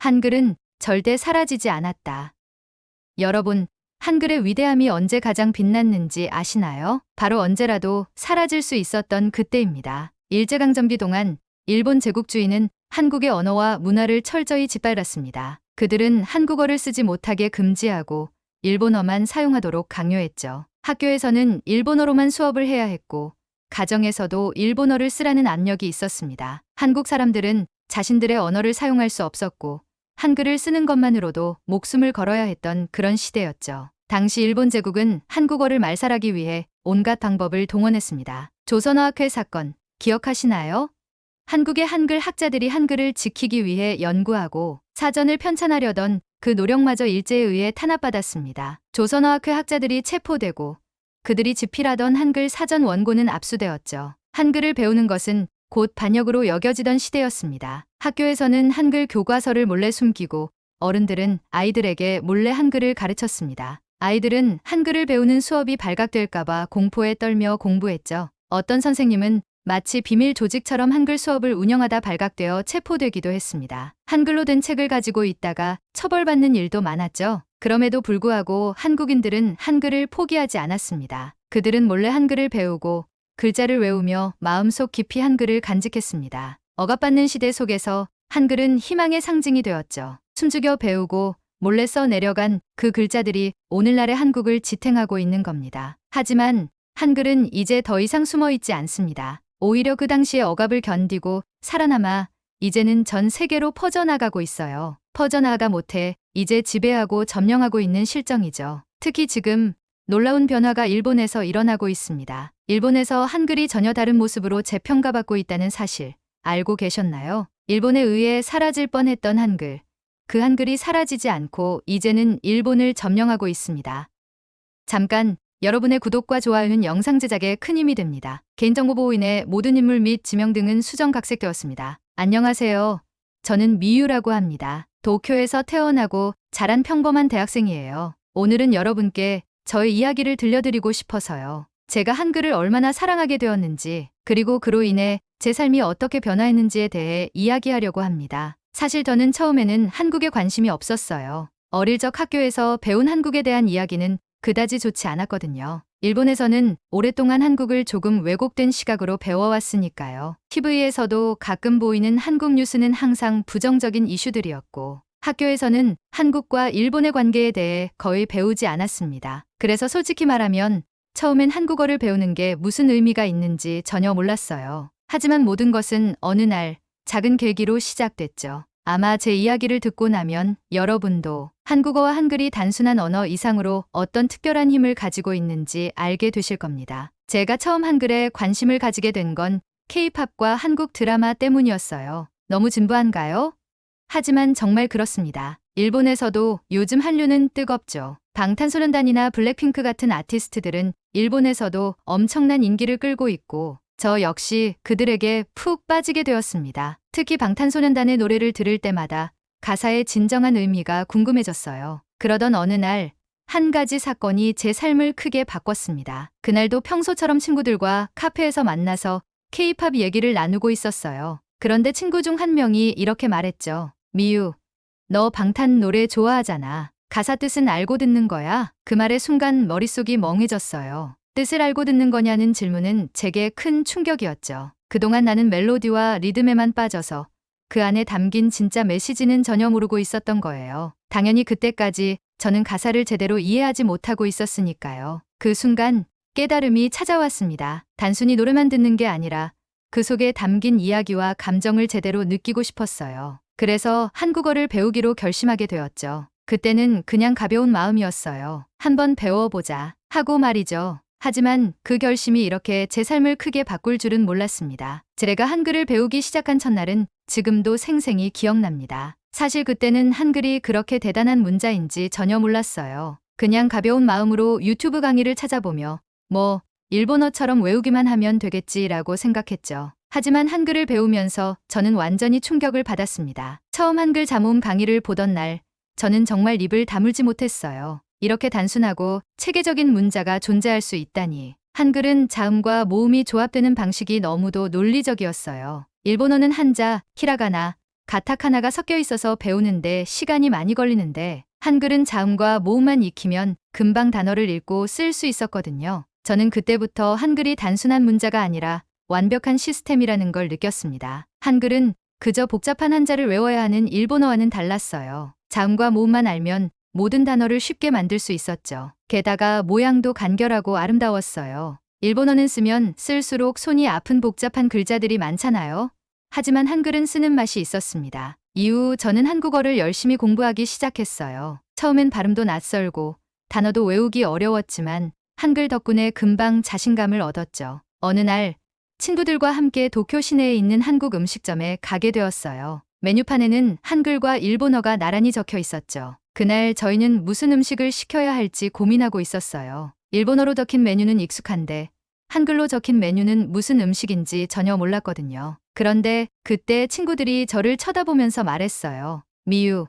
한글은 절대 사라지지 않았다. 여러분, 한글의 위대함이 언제 가장 빛났는지 아시나요? 바로 언제라도 사라질 수 있었던 그때입니다. 일제강점기 동안 일본 제국주의는 한국의 언어와 문화를 철저히 짓밟았습니다. 그들은 한국어를 쓰지 못하게 금지하고 일본어만 사용하도록 강요했죠. 학교에서는 일본어로만 수업을 해야 했고, 가정에서도 일본어를 쓰라는 압력이 있었습니다. 한국 사람들은 자신들의 언어를 사용할 수 없었고, 한글을 쓰는 것만으로도 목숨을 걸어야 했던 그런 시대였죠. 당시 일본 제국은 한국어를 말살하기 위해 온갖 방법을 동원했습니다. 조선어학회 사건 기억하시나요? 한국의 한글 학자들이 한글을 지키기 위해 연구하고 사전을 편찬하려던 그 노력마저 일제에 의해 탄압받았습니다. 조선어학회 학자들이 체포되고 그들이 집필하던 한글 사전 원고는 압수되었죠. 한글을 배우는 것은 곧 반역으로 여겨지던 시대였습니다. 학교에서는 한글 교과서를 몰래 숨기고 어른들은 아이들에게 몰래 한글을 가르쳤습니다. 아이들은 한글을 배우는 수업이 발각될까봐 공포에 떨며 공부했죠. 어떤 선생님은 마치 비밀 조직처럼 한글 수업을 운영하다 발각되어 체포되기도 했습니다. 한글로 된 책을 가지고 있다가 처벌받는 일도 많았죠. 그럼에도 불구하고 한국인들은 한글을 포기하지 않았습니다. 그들은 몰래 한글을 배우고 글자를 외우며 마음속 깊이 한글을 간직했습니다. 억압받는 시대 속에서 한글은 희망의 상징이 되었죠. 숨죽여 배우고 몰래 써 내려간 그 글자들이 오늘날의 한국을 지탱하고 있는 겁니다. 하지만 한글은 이제 더 이상 숨어 있지 않습니다. 오히려 그 당시의 억압을 견디고 살아남아 이제는 전 세계로 퍼져나가고 있어요. 퍼져나가 못해 이제 지배하고 점령하고 있는 실정이죠. 특히 지금 놀라운 변화가 일본에서 일어나고 있습니다. 일본에서 한글이 전혀 다른 모습으로 재평가받고 있다는 사실 알고 계셨나요? 일본에 의해 사라질 뻔했던 한글. 그 한글이 사라지지 않고 이제는 일본을 점령하고 있습니다. 잠깐 여러분의 구독과 좋아요는 영상 제작에 큰 힘이 됩니다. 개인정보 보호인의 모든 인물 및 지명 등은 수정각색되었습니다. 안녕하세요. 저는 미유라고 합니다. 도쿄에서 태어나고 자란 평범한 대학생이에요. 오늘은 여러분께 저의 이야기를 들려드리고 싶어서요. 제가 한글을 얼마나 사랑하게 되었는지, 그리고 그로 인해 제 삶이 어떻게 변화했는지에 대해 이야기하려고 합니다. 사실 저는 처음에는 한국에 관심이 없었어요. 어릴 적 학교에서 배운 한국에 대한 이야기는 그다지 좋지 않았거든요. 일본에서는 오랫동안 한국을 조금 왜곡된 시각으로 배워왔으니까요. TV에서도 가끔 보이는 한국 뉴스는 항상 부정적인 이슈들이었고, 학교에서는 한국과 일본의 관계에 대해 거의 배우지 않았습니다. 그래서 솔직히 말하면 처음엔 한국어를 배우는 게 무슨 의미가 있는지 전혀 몰랐어요. 하지만 모든 것은 어느 날 작은 계기로 시작됐죠. 아마 제 이야기를 듣고 나면 여러분도 한국어와 한글이 단순한 언어 이상으로 어떤 특별한 힘을 가지고 있는지 알게 되실 겁니다. 제가 처음 한글에 관심을 가지게 된건 K-팝과 한국 드라마 때문이었어요. 너무 진부한가요? 하지만 정말 그렇습니다. 일본에서도 요즘 한류는 뜨겁죠. 방탄소년단이나 블랙핑크 같은 아티스트들은 일본에서도 엄청난 인기를 끌고 있고 저 역시 그들에게 푹 빠지게 되었습니다. 특히 방탄소년단의 노래를 들을 때마다 가사의 진정한 의미가 궁금해졌어요. 그러던 어느 날, 한 가지 사건이 제 삶을 크게 바꿨습니다. 그날도 평소처럼 친구들과 카페에서 만나서 케이팝 얘기를 나누고 있었어요. 그런데 친구 중 한 명이 이렇게 말했죠. 미유, 너 방탄 노래 좋아하잖아. 가사 뜻은 알고 듣는 거야? 그 말에 순간 머릿속이 멍해졌어요. 뜻을 알고 듣는 거냐는 질문은 제게 큰 충격이었죠. 그동안 나는 멜로디와 리듬에만 빠져서 그 안에 담긴 진짜 메시지는 전혀 모르고 있었던 거예요. 당연히 그때까지 저는 가사를 제대로 이해하지 못하고 있었으니까요. 그 순간 깨달음이 찾아왔습니다. 단순히 노래만 듣는 게 아니라 그 속에 담긴 이야기와 감정을 제대로 느끼고 싶었어요. 그래서 한국어를 배우기로 결심하게 되었죠. 그때는 그냥 가벼운 마음이었어요. 한번 배워보자 하고 말이죠. 하지만 그 결심이 이렇게 제 삶을 크게 바꿀 줄은 몰랐습니다. 제가 한글을 배우기 시작한 첫날은 지금도 생생히 기억납니다. 사실 그때는 한글이 그렇게 대단한 문자인지 전혀 몰랐어요. 그냥 가벼운 마음으로 유튜브 강의를 찾아보며 뭐 일본어처럼 외우기만 하면 되겠지라고 생각했죠. 하지만 한글을 배우면서 저는 완전히 충격을 받았습니다. 처음 한글 자모음 강의를 보던 날 저는 정말 입을 다물지 못했어요. 이렇게 단순하고 체계적인 문자가 존재할 수 있다니. 한글은 자음과 모음이 조합되는 방식이 너무도 논리적이었어요. 일본어는 한자, 히라가나, 가타카나가 섞여 있어서 배우는데 시간이 많이 걸리는데 한글은 자음과 모음만 익히면 금방 단어를 읽고 쓸 수 있었거든요. 저는 그때부터 한글이 단순한 문자가 아니라 완벽한 시스템이라는 걸 느꼈습니다. 한글은 그저 복잡한 한자를 외워야 하는 일본어와는 달랐어요. 자음과 모음만 알면 모든 단어를 쉽게 만들 수 있었죠. 게다가 모양도 간결하고 아름다웠어요. 일본어는 쓰면 쓸수록 손이 아픈 복잡한 글자들이 많잖아요. 하지만 한글은 쓰는 맛이 있었습니다. 이후 저는 한국어를 열심히 공부하기 시작했어요. 처음엔 발음도 낯설고 단어도 외우기 어려웠지만 한글 덕분에 금방 자신감을 얻었죠. 어느 날 친구들과 함께 도쿄 시내에 있는 한국 음식점에 가게 되었어요. 메뉴판에는 한글과 일본어가 나란히 적혀 있었죠. 그날 저희는 무슨 음식을 시켜야 할지 고민하고 있었어요. 일본어로 적힌 메뉴는 익숙한데 한글로 적힌 메뉴는 무슨 음식인지 전혀 몰랐거든요. 그런데 그때 친구들이 저를 쳐다보면서 말했어요. 미유,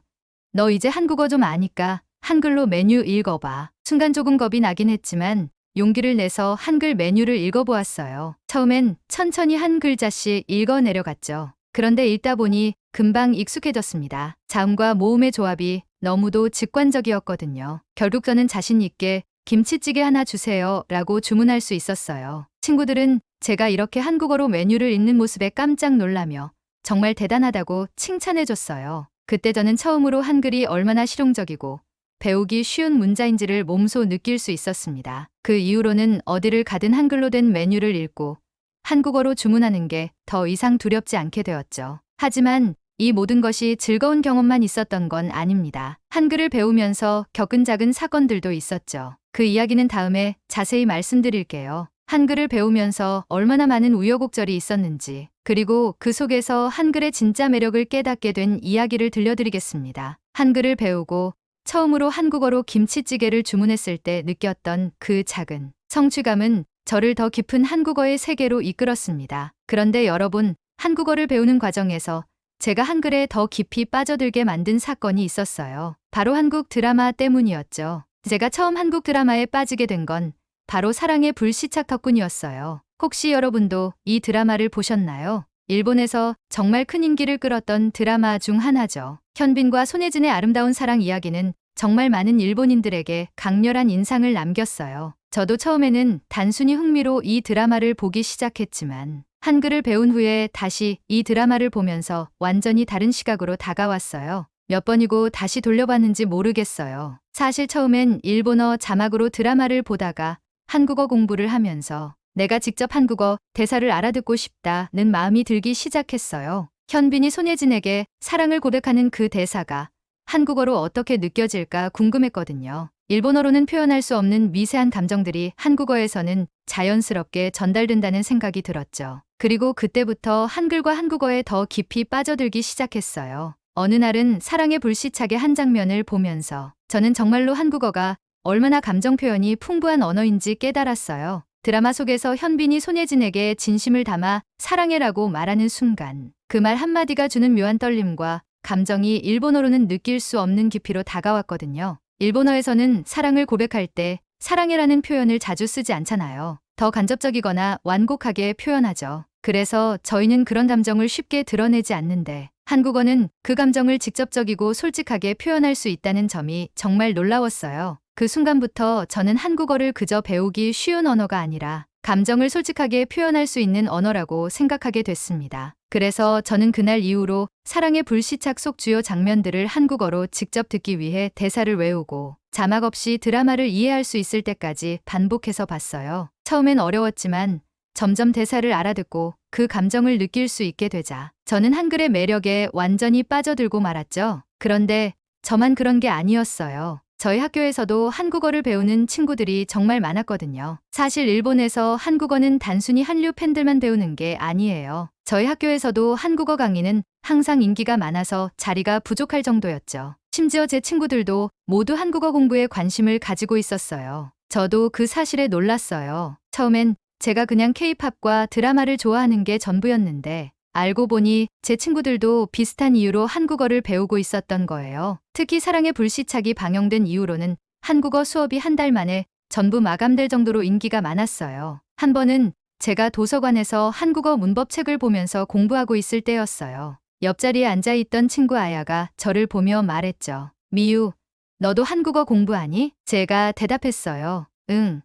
너 이제 한국어 좀 아니까 한글로 메뉴 읽어봐. 순간 조금 겁이 나긴 했지만 용기를 내서 한글 메뉴를 읽어보았어요. 처음엔 천천히 한 글자씩 읽어 내려갔죠. 그런데 읽다 보니 금방 익숙해졌습니다. 자음과 모음의 조합이 너무도 직관적이었거든요. 결국 저는 자신 있게 김치찌개 하나 주세요 라고 주문할 수 있었어요. 친구들은 제가 이렇게 한국어로 메뉴를 읽는 모습에 깜짝 놀라며 정말 대단하다고 칭찬해줬어요. 그때 저는 처음으로 한글이 얼마나 실용적이고 배우기 쉬운 문자인지를 몸소 느낄 수 있었습니다. 그 이후로는 어디를 가든 한글로 된 메뉴를 읽고 한국어로 주문하는 게 더 이상 두렵지 않게 되었죠. 하지만 이 모든 것이 즐거운 경험만 있었던 건 아닙니다. 한글을 배우면서 겪은 작은 사건들도 있었죠. 그 이야기는 다음에 자세히 말씀드릴게요. 한글을 배우면서 얼마나 많은 우여곡절이 있었는지, 그리고 그 속에서 한글의 진짜 매력을 깨닫게 된 이야기를 들려드리겠습니다. 한글을 배우고 처음으로 한국어로 김치찌개를 주문했을 때 느꼈던 그 작은 성취감은 저를 더 깊은 한국어의 세계로 이끌었습니다. 그런데 여러분, 한국어를 배우는 과정에서 제가 한글에 더 깊이 빠져들게 만든 사건이 있었어요. 바로 한국 드라마 때문이었죠. 제가 처음 한국 드라마에 빠지게 된 건 바로 사랑의 불시착 덕분이었어요. 혹시 여러분도 이 드라마를 보셨나요? 일본에서 정말 큰 인기를 끌었던 드라마 중 하나죠. 현빈과 손예진의 아름다운 사랑 이야기는 정말 많은 일본인들에게 강렬한 인상을 남겼어요. 저도 처음에는 단순히 흥미로 이 드라마를 보기 시작했지만 한글을 배운 후에 다시 이 드라마를 보면서 완전히 다른 시각으로 다가왔어요. 몇 번이고 다시 돌려봤는지 모르겠어요. 사실 처음엔 일본어 자막으로 드라마를 보다가 한국어 공부를 하면서 내가 직접 한국어 대사를 알아듣고 싶다는 마음이 들기 시작했어요. 현빈이 손예진에게 사랑을 고백하는 그 대사가 한국어로 어떻게 느껴질까 궁금했거든요. 일본어로는 표현할 수 없는 미세한 감정들이 한국어에서는 자연스럽게 전달된다는 생각이 들었죠. 그리고 그때부터 한글과 한국어에 더 깊이 빠져들기 시작했어요. 어느 날은 사랑의 불시착의 한 장면을 보면서 저는 정말로 한국어가 얼마나 감정 표현이 풍부한 언어인지 깨달았어요. 드라마 속에서 현빈이 손예진에게 진심을 담아 사랑해라고 말하는 순간 그 말 한마디가 주는 묘한 떨림과 감정이 일본어로는 느낄 수 없는 깊이로 다가왔거든요. 일본어에서는 사랑을 고백할 때 사랑해라는 표현을 자주 쓰지 않잖아요. 더 간접적이거나 완곡하게 표현하죠. 그래서 저희는 그런 감정을 쉽게 드러내지 않는데 한국어는 그 감정을 직접적이고 솔직하게 표현할 수 있다는 점이 정말 놀라웠어요. 그 순간부터 저는 한국어를 그저 배우기 쉬운 언어가 아니라 감정을 솔직하게 표현할 수 있는 언어라고 생각하게 됐습니다. 그래서 저는 그날 이후로 사랑의 불시착 속 주요 장면들을 한국어로 직접 듣기 위해 대사를 외우고 자막 없이 드라마를 이해할 수 있을 때까지 반복해서 봤어요. 처음엔 어려웠지만 점점 대사를 알아듣고 그 감정을 느낄 수 있게 되자 저는 한글의 매력에 완전히 빠져들고 말았죠. 그런데 저만 그런 게 아니었어요. 저희 학교에서도 한국어를 배우는 친구들이 정말 많았거든요. 사실 일본에서 한국어는 단순히 한류 팬들만 배우는 게 아니에요. 저희 학교에서도 한국어 강의는 항상 인기가 많아서 자리가 부족할 정도였죠. 심지어 제 친구들도 모두 한국어 공부에 관심을 가지고 있었어요. 저도 그 사실에 놀랐어요. 처음엔 제가 그냥 케이팝과 드라마를 좋아하는 게 전부였는데 알고 보니 제 친구들도 비슷한 이유로 한국어를 배우고 있었던 거예요. 특히 사랑의 불시착이 방영된 이후로는 한국어 수업이 한 달 만에 전부 마감될 정도로 인기가 많았어요. 한 번은 제가 도서관에서 한국어 문법 책을 보면서 공부하고 있을 때였어요. 옆자리에 앉아있던 친구 아야가 저를 보며 말했죠. 미유, 너도 한국어 공부하니? 제가 대답했어요. 응.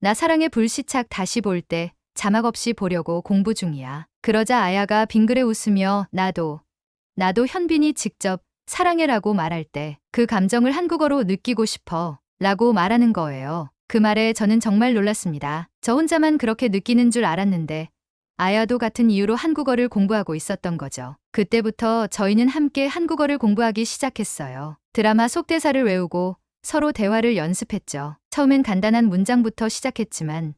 나 사랑의 불시착 다시 볼 때 자막 없이 보려고 공부 중이야. 그러자 아야가 빙그레 웃으며 나도, 나도 현빈이 직접 사랑해라고 말할 때 그 감정을 한국어로 느끼고 싶어 라고 말하는 거예요. 그 말에 저는 정말 놀랐습니다. 저 혼자만 그렇게 느끼는 줄 알았는데 아야도 같은 이유로 한국어를 공부하고 있었던 거죠. 그때부터 저희는 함께 한국어를 공부하기 시작했어요. 드라마 속대사를 외우고 서로 대화를 연습했죠. 처음엔 간단한 문장부터 시작했지만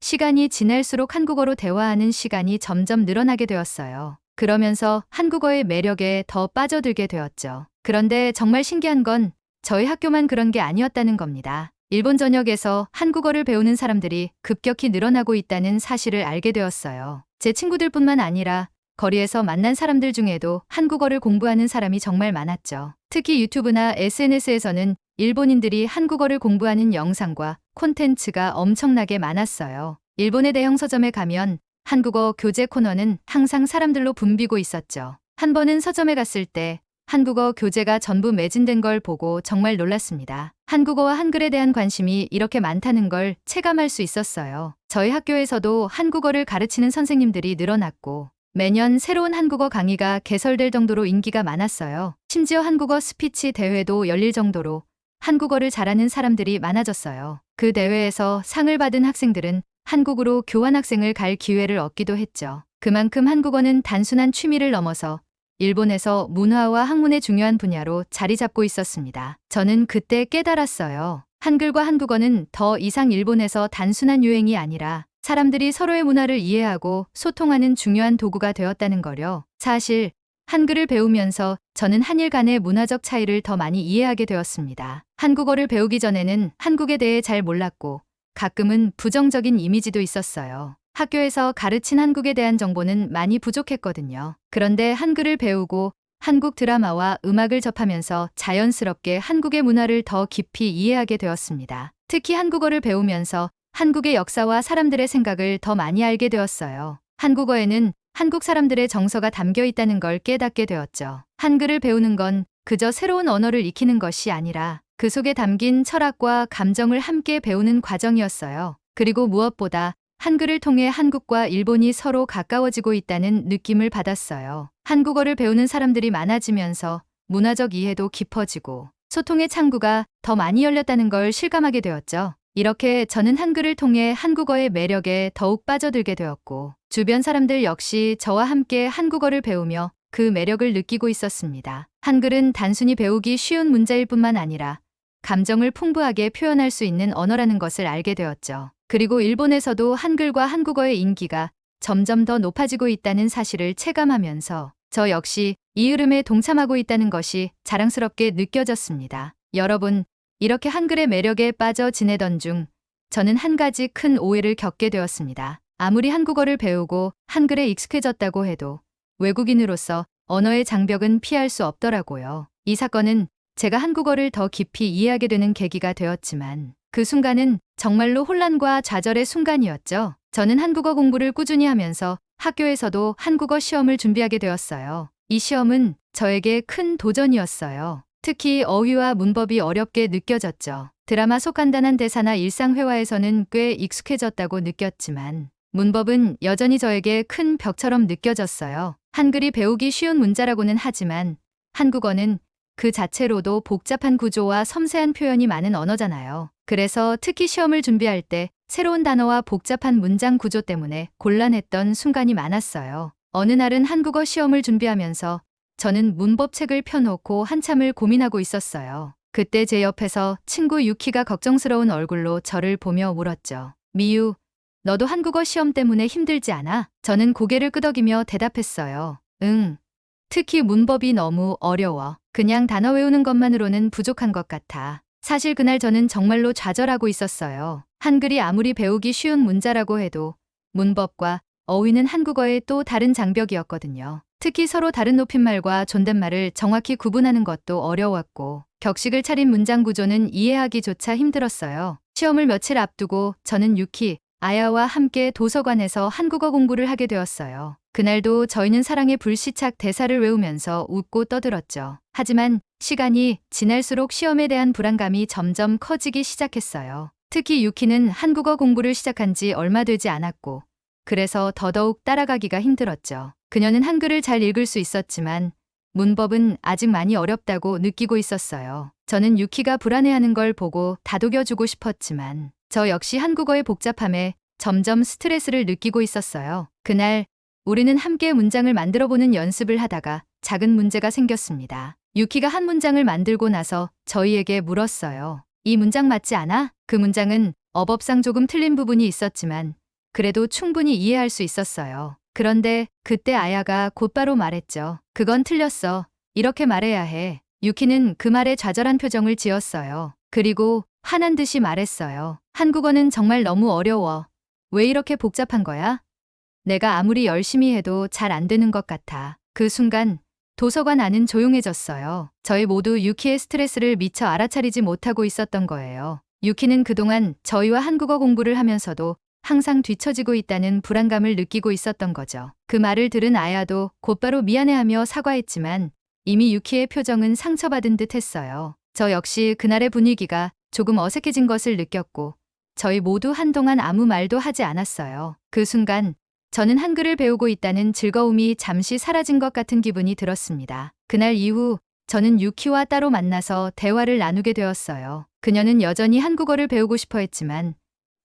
시간이 지날수록 한국어로 대화하는 시간이 점점 늘어나게 되었어요. 그러면서 한국어의 매력에 더 빠져들게 되었죠. 그런데 정말 신기한 건 저희 학교만 그런 게 아니었다는 겁니다. 일본 전역에서 한국어를 배우는 사람들이 급격히 늘어나고 있다는 사실을 알게 되었어요. 제 친구들뿐만 아니라 거리에서 만난 사람들 중에도 한국어를 공부하는 사람이 정말 많았죠. 특히 유튜브나 SNS에서는 일본인들이 한국어를 공부하는 영상과 콘텐츠가 엄청나게 많았어요. 일본의 대형 서점에 가면 한국어 교재 코너는 항상 사람들로 붐비고 있었죠. 한 번은 서점에 갔을 때 한국어 교재가 전부 매진된 걸 보고 정말 놀랐습니다. 한국어와 한글에 대한 관심이 이렇게 많다는 걸 체감할 수 있었어요. 저희 학교에서도 한국어를 가르치는 선생님들이 늘어났고 매년 새로운 한국어 강의가 개설될 정도로 인기가 많았어요. 심지어 한국어 스피치 대회도 열릴 정도로 한국어를 잘하는 사람들이 많아졌어요. 그 대회에서 상을 받은 학생들은 한국으로 교환학생을 갈 기회를 얻기도 했죠. 그만큼 한국어는 단순한 취미를 넘어서 일본에서 문화와 학문의 중요한 분야로 자리 잡고 있었습니다. 저는 그때 깨달았어요. 한글과 한국어는 더 이상 일본에서 단순한 유행이 아니라 사람들이 서로의 문화를 이해하고 소통하는 중요한 도구가 되었다는 거요. 사실 한글을 배우면서 저는 한일 간의 문화적 차이를 더 많이 이해하게 되었습니다. 한국어를 배우기 전에는 한국에 대해 잘 몰랐고 가끔은 부정적인 이미지도 있었어요. 학교에서 가르친 한국에 대한 정보는 많이 부족했거든요. 그런데 한글을 배우고 한국 드라마와 음악을 접하면서 자연스럽게 한국의 문화를 더 깊이 이해하게 되었습니다. 특히 한국어를 배우면서 한국의 역사와 사람들의 생각을 더 많이 알게 되었어요. 한국어에는 한국 사람들의 정서가 담겨 있다는 걸 깨닫게 되었죠. 한글을 배우는 건 그저 새로운 언어를 익히는 것이 아니라 그 속에 담긴 철학과 감정을 함께 배우는 과정이었어요. 그리고 무엇보다 한글을 통해 한국과 일본이 서로 가까워지고 있다는 느낌을 받았어요. 한국어를 배우는 사람들이 많아지면서 문화적 이해도 깊어지고 소통의 창구가 더 많이 열렸다는 걸 실감하게 되었죠. 이렇게 저는 한글을 통해 한국어의 매력에 더욱 빠져들게 되었고 주변 사람들 역시 저와 함께 한국어를 배우며 그 매력을 느끼고 있었습니다. 한글은 단순히 배우기 쉬운 문자일 뿐만 아니라 감정을 풍부하게 표현할 수 있는 언어라는 것을 알게 되었죠. 그리고 일본에서도 한글과 한국어의 인기가 점점 더 높아지고 있다는 사실을 체감하면서 저 역시 이 흐름에 동참하고 있다는 것이 자랑스럽게 느껴졌습니다. 여러분, 이렇게 한글의 매력에 빠져 지내던 중 저는 한 가지 큰 오해를 겪게 되었습니다. 아무리 한국어를 배우고 한글에 익숙해졌다고 해도 외국인으로서 언어의 장벽은 피할 수 없더라고요. 이 사건은 제가 한국어를 더 깊이 이해하게 되는 계기가 되었지만 그 순간은 정말로 혼란과 좌절의 순간이었죠. 저는 한국어 공부를 꾸준히 하면서 학교에서도 한국어 시험을 준비하게 되었어요. 이 시험은 저에게 큰 도전이었어요. 특히 어휘와 문법이 어렵게 느껴졌죠. 드라마 속 간단한 대사나 일상 회화에서는 꽤 익숙해졌다고 느꼈지만 문법은 여전히 저에게 큰 벽처럼 느껴졌어요. 한글이 배우기 쉬운 문자라고는 하지만 한국어는 그 자체로도 복잡한 구조와 섬세한 표현이 많은 언어잖아요. 그래서 특히 시험을 준비할 때 새로운 단어와 복잡한 문장 구조 때문에 곤란했던 순간이 많았어요. 어느 날은 한국어 시험을 준비하면서 저는 문법책을 펴놓고 한참을 고민하고 있었어요. 그때 제 옆에서 친구 유키가 걱정스러운 얼굴로 저를 보며 물었죠. 미유, 너도 한국어 시험 때문에 힘들지 않아? 저는 고개를 끄덕이며 대답했어요. 응. 특히 문법이 너무 어려워. 그냥 단어 외우는 것만으로는 부족한 것 같아. 사실 그날 저는 정말로 좌절하고 있었어요. 한글이 아무리 배우기 쉬운 문자라고 해도 문법과 어휘는 한국어의 또 다른 장벽이었거든요. 특히 서로 다른 높임말과 존댓말을 정확히 구분하는 것도 어려웠고 격식을 차린 문장 구조는 이해하기조차 힘들었어요. 시험을 며칠 앞두고 저는 유키, 아야와 함께 도서관에서 한국어 공부를 하게 되었어요. 그날도 저희는 사랑의 불시착 대사를 외우면서 웃고 떠들었죠. 하지만 시간이 지날수록 시험에 대한 불안감이 점점 커지기 시작했어요. 특히 유키는 한국어 공부를 시작한 지 얼마 되지 않았고, 그래서 더더욱 따라가기가 힘들었죠. 그녀는 한글을 잘 읽을 수 있었지만, 문법은 아직 많이 어렵다고 느끼고 있었어요. 저는 유키가 불안해하는 걸 보고 다독여주고 싶었지만, 저 역시 한국어의 복잡함에 점점 스트레스를 느끼고 있었어요. 그날 우리는 함께 문장을 만들어 보는 연습을 하다가 작은 문제가 생겼습니다. 유키가 한 문장을 만들고 나서 저희에게 물었어요. 이 문장 맞지 않아? 그 문장은 어법상 조금 틀린 부분이 있었지만 그래도 충분히 이해할 수 있었어요. 그런데 그때 아야가 곧바로 말했죠. 그건 틀렸어. 이렇게 말해야 해. 유키는 그 말에 좌절한 표정을 지었어요. 그리고 화난 듯이 말했어요. 한국어는 정말 너무 어려워. 왜 이렇게 복잡한 거야? 내가 아무리 열심히 해도 잘 안 되는 것 같아. 그 순간 도서관 안은 조용해졌어요. 저희 모두 유키의 스트레스를 미처 알아차리지 못하고 있었던 거예요. 유키는 그동안 저희와 한국어 공부를 하면서도 항상 뒤처지고 있다는 불안감을 느끼고 있었던 거죠. 그 말을 들은 아야도 곧바로 미안해하며 사과했지만 이미 유키의 표정은 상처받은 듯 했어요. 저 역시 그날의 분위기가 조금 어색해진 것을 느꼈고 저희 모두 한동안 아무 말도 하지 않았어요. 그 순간 저는 한글을 배우고 있다는 즐거움이 잠시 사라진 것 같은 기분이 들었습니다. 그날 이후 저는 유키와 따로 만나서 대화를 나누게 되었어요. 그녀는 여전히 한국어를 배우고 싶어 했지만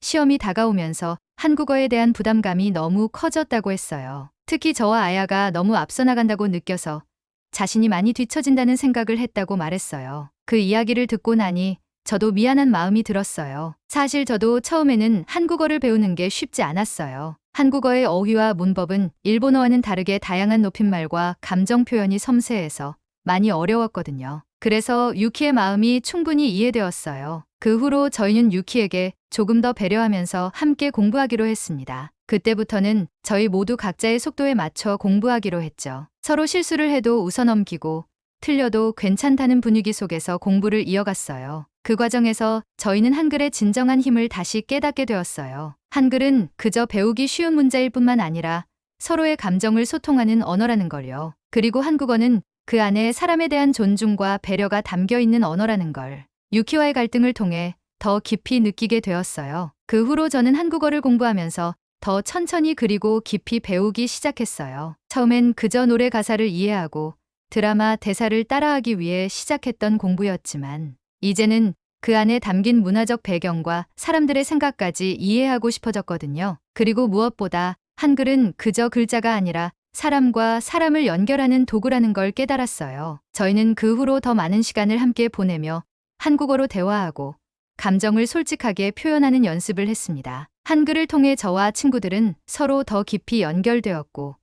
시험이 다가오면서 한국어에 대한 부담감이 너무 커졌다고 했어요. 특히 저와 아야가 너무 앞서 나간다고 느껴서 자신이 많이 뒤처진다는 생각을 했다고 말했어요. 그 이야기를 듣고 나니 저도 미안한 마음이 들었어요. 사실 저도 처음에는 한국어를 배우는 게 쉽지 않았어요. 한국어의 어휘와 문법은 일본어와는 다르게 다양한 높임말과 감정 표현이 섬세해서 많이 어려웠거든요. 그래서 유키의 마음이 충분히 이해되었어요. 그 후로 저희는 유키에게 조금 더 배려하면서 함께 공부하기로 했습니다. 그때부터는 저희 모두 각자의 속도에 맞춰 공부하기로 했죠. 서로 실수를 해도 웃어넘기고 틀려도 괜찮다는 분위기 속에서 공부를 이어갔어요. 그 과정에서 저희는 한글의 진정한 힘을 다시 깨닫게 되었어요. 한글은 그저 배우기 쉬운 문제일 뿐만 아니라 서로의 감정을 소통하는 언어라는 걸요. 그리고 한국어는 그 안에 사람에 대한 존중과 배려가 담겨 있는 언어라는 걸 유키와의 갈등을 통해 더 깊이 느끼게 되었어요. 그 후로 저는 한국어를 공부하면서 더 천천히 그리고 깊이 배우기 시작했어요. 처음엔 그저 노래 가사를 이해하고 드라마 대사를 따라하기 위해 시작했던 공부였지만 이제는 그 안에 담긴 문화적 배경과 사람들의 생각까지 이해하고 싶어졌거든요. 그리고 무엇보다 한글은 그저 글자가 아니라 사람과 사람을 연결하는 도구라는 걸 깨달았어요. 저희는 그 후로 더 많은 시간을 함께 보내며 한국어로 대화하고 감정을 솔직하게 표현하는 연습을 했습니다. 한글을 통해 저와 친구들은 서로 더 깊이 연결되었고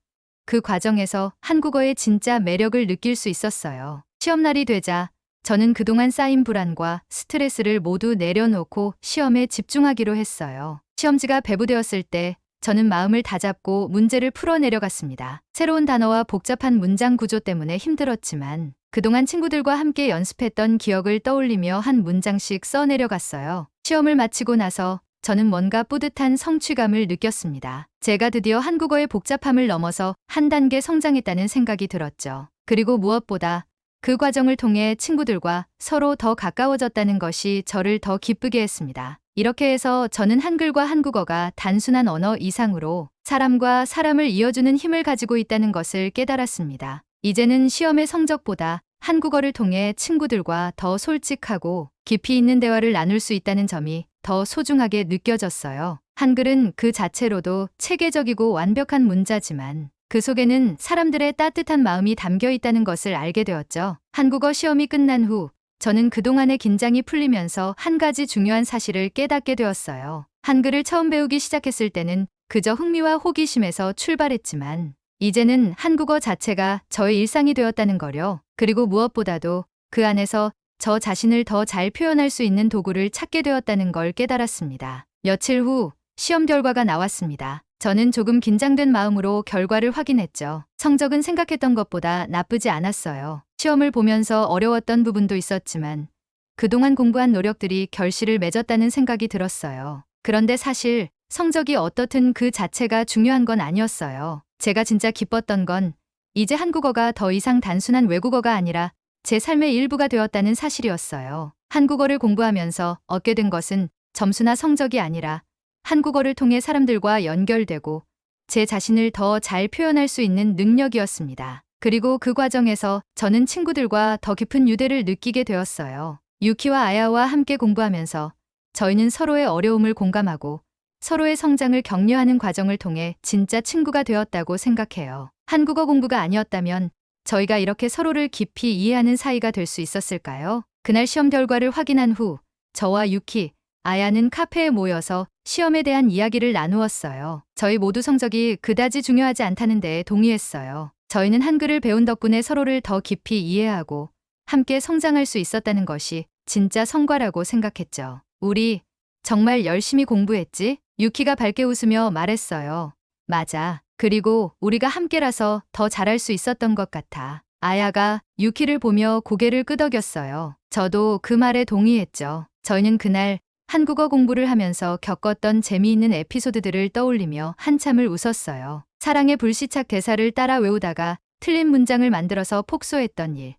그 과정에서 한국어의 진짜 매력을 느낄 수 있었어요. 시험날이 되자 저는 그동안 쌓인 불안과 스트레스를 모두 내려놓고 시험에 집중하기로 했어요. 시험지가 배부되었을 때 저는 마음을 다잡고 문제를 풀어내려갔습니다. 새로운 단어와 복잡한 문장 구조 때문에 힘들었지만 그동안 친구들과 함께 연습했던 기억을 떠올리며 한 문장씩 써내려갔어요. 시험을 마치고 나서 저는 뭔가 뿌듯한 성취감을 느꼈습니다. 제가 드디어 한국어의 복잡함을 넘어서 한 단계 성장했다는 생각이 들었죠. 그리고 무엇보다 그 과정을 통해 친구들과 서로 더 가까워졌다는 것이 저를 더 기쁘게 했습니다. 이렇게 해서 저는 한글과 한국어가 단순한 언어 이상으로 사람과 사람을 이어주는 힘을 가지고 있다는 것을 깨달았습니다. 이제는 시험의 성적보다 한국어를 통해 친구들과 더 솔직하고 깊이 있는 대화를 나눌 수 있다는 점이 더 소중하게 느껴졌어요. 한글은 그 자체로도 체계적이고 완벽한 문자지만 그 속에는 사람들의 따뜻한 마음이 담겨 있다는 것을 알게 되었죠. 한국어 시험이 끝난 후 저는 그동안의 긴장이 풀리면서 한 가지 중요한 사실을 깨닫게 되었어요. 한글을 처음 배우기 시작했을 때는 그저 흥미와 호기심에서 출발했지만 이제는 한국어 자체가 저의 일상이 되었다는 거려. 그리고 무엇보다도 그 안에서 저 자신을 더 잘 표현할 수 있는 도구를 찾게 되었다는 걸 깨달았습니다. 며칠 후 시험 결과가 나왔습니다. 저는 조금 긴장된 마음으로 결과를 확인했죠. 성적은 생각했던 것보다 나쁘지 않았어요. 시험을 보면서 어려웠던 부분도 있었지만 그동안 공부한 노력들이 결실을 맺었다는 생각이 들었어요. 그런데 사실 성적이 어떻든 그 자체가 중요한 건 아니었어요. 제가 진짜 기뻤던 건 이제 한국어가 더 이상 단순한 외국어가 아니라 제 삶의 일부가 되었다는 사실이었어요. 한국어를 공부하면서 얻게 된 것은 점수나 성적이 아니라 한국어를 통해 사람들과 연결되고 제 자신을 더 잘 표현할 수 있는 능력이었습니다. 그리고 그 과정에서 저는 친구들과 더 깊은 유대를 느끼게 되었어요. 유키와 아야와 함께 공부하면서 저희는 서로의 어려움을 공감하고 서로의 성장을 격려하는 과정을 통해 진짜 친구가 되었다고 생각해요. 한국어 공부가 아니었다면 저희가 이렇게 서로를 깊이 이해하는 사이가 될 수 있었을까요? 그날 시험 결과를 확인한 후 저와 유키, 아야는 카페에 모여서 시험에 대한 이야기를 나누었어요. 저희 모두 성적이 그다지 중요하지 않다는 데에 동의했어요. 저희는 한글을 배운 덕분에 서로를 더 깊이 이해하고 함께 성장할 수 있었다는 것이 진짜 성과라고 생각했죠. 우리 정말 열심히 공부했지? 유키가 밝게 웃으며 말했어요. 맞아. 그리고 우리가 함께라서 더 잘할 수 있었던 것 같아. 아야가 유키를 보며 고개를 끄덕였어요. 저도 그 말에 동의했죠. 저희는 그날 한국어 공부를 하면서 겪었던 재미있는 에피소드들을 떠올리며 한참을 웃었어요. 사랑의 불시착 대사를 따라 외우다가 틀린 문장을 만들어서 폭소했던 일.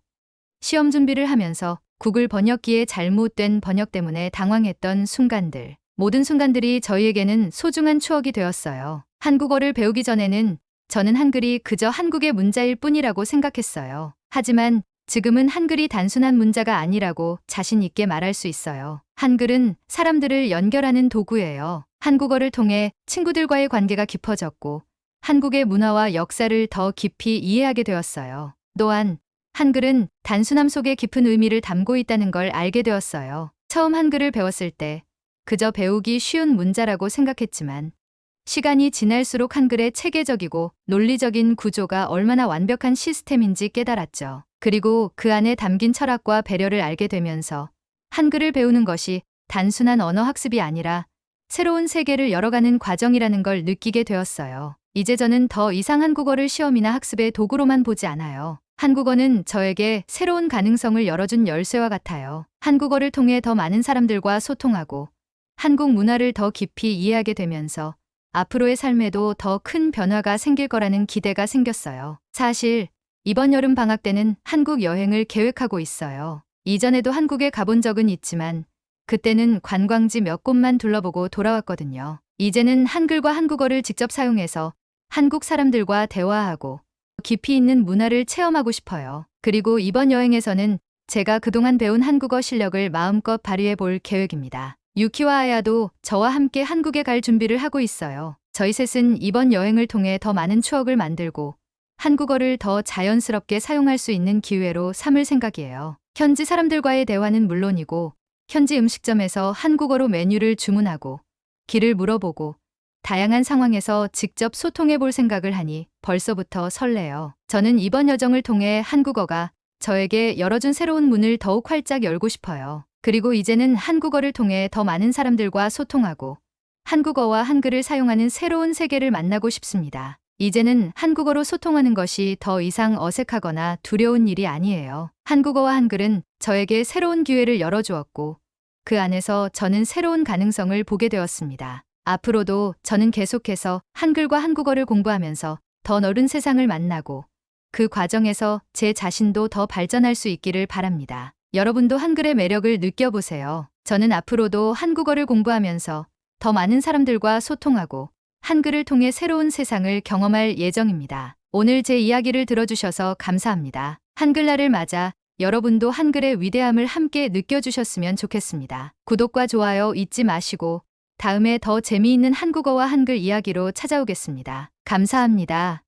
시험 준비를 하면서 구글 번역기의 잘못된 번역 때문에 당황했던 순간들. 모든 순간들이 저희에게는 소중한 추억이 되었어요. 한국어를 배우기 전에는 저는 한글이 그저 한국의 문자일 뿐이라고 생각했어요. 하지만 지금은 한글이 단순한 문자가 아니라고 자신 있게 말할 수 있어요. 한글은 사람들을 연결하는 도구예요. 한국어를 통해 친구들과의 관계가 깊어졌고 한국의 문화와 역사를 더 깊이 이해하게 되었어요. 또한 한글은 단순함 속에 깊은 의미를 담고 있다는 걸 알게 되었어요. 처음 한글을 배웠을 때 그저 배우기 쉬운 문자라고 생각했지만 시간이 지날수록 한글의 체계적이고 논리적인 구조가 얼마나 완벽한 시스템인지 깨달았죠. 그리고 그 안에 담긴 철학과 배려를 알게 되면서 한글을 배우는 것이 단순한 언어 학습이 아니라 새로운 세계를 열어가는 과정이라는 걸 느끼게 되었어요. 이제 저는 더 이상 한국어를 시험이나 학습의 도구로만 보지 않아요. 한국어는 저에게 새로운 가능성을 열어준 열쇠와 같아요. 한국어를 통해 더 많은 사람들과 소통하고 한국 문화를 더 깊이 이해하게 되면서 앞으로의 삶에도 더 큰 변화가 생길 거라는 기대가 생겼어요. 사실 이번 여름 방학 때는 한국 여행을 계획하고 있어요. 이전에도 한국에 가본 적은 있지만 그때는 관광지 몇 곳만 둘러보고 돌아왔거든요. 이제는 한글과 한국어를 직접 사용해서 한국 사람들과 대화하고 깊이 있는 문화를 체험하고 싶어요. 그리고 이번 여행에서는 제가 그동안 배운 한국어 실력을 마음껏 발휘해 볼 계획입니다. 유키와 아야도 저와 함께 한국에 갈 준비를 하고 있어요. 저희 셋은 이번 여행을 통해 더 많은 추억을 만들고 한국어를 더 자연스럽게 사용할 수 있는 기회로 삼을 생각이에요. 현지 사람들과의 대화는 물론이고 현지 음식점에서 한국어로 메뉴를 주문하고 길을 물어보고 다양한 상황에서 직접 소통해 볼 생각을 하니 벌써부터 설레요. 저는 이번 여정을 통해 한국어가 저에게 열어준 새로운 문을 더욱 활짝 열고 싶어요. 그리고 이제는 한국어를 통해 더 많은 사람들과 소통하고 한국어와 한글을 사용하는 새로운 세계를 만나고 싶습니다. 이제는 한국어로 소통하는 것이 더 이상 어색하거나 두려운 일이 아니에요. 한국어와 한글은 저에게 새로운 기회를 열어주었고 그 안에서 저는 새로운 가능성을 보게 되었습니다. 앞으로도 저는 계속해서 한글과 한국어를 공부하면서 더 넓은 세상을 만나고 그 과정에서 제 자신도 더 발전할 수 있기를 바랍니다. 여러분도 한글의 매력을 느껴보세요. 저는 앞으로도 한국어를 공부하면서 더 많은 사람들과 소통하고 한글을 통해 새로운 세상을 경험할 예정입니다. 오늘 제 이야기를 들어주셔서 감사합니다. 한글날을 맞아 여러분도 한글의 위대함을 함께 느껴주셨으면 좋겠습니다. 구독과 좋아요 잊지 마시고 다음에 더 재미있는 한국어와 한글 이야기로 찾아오겠습니다. 감사합니다.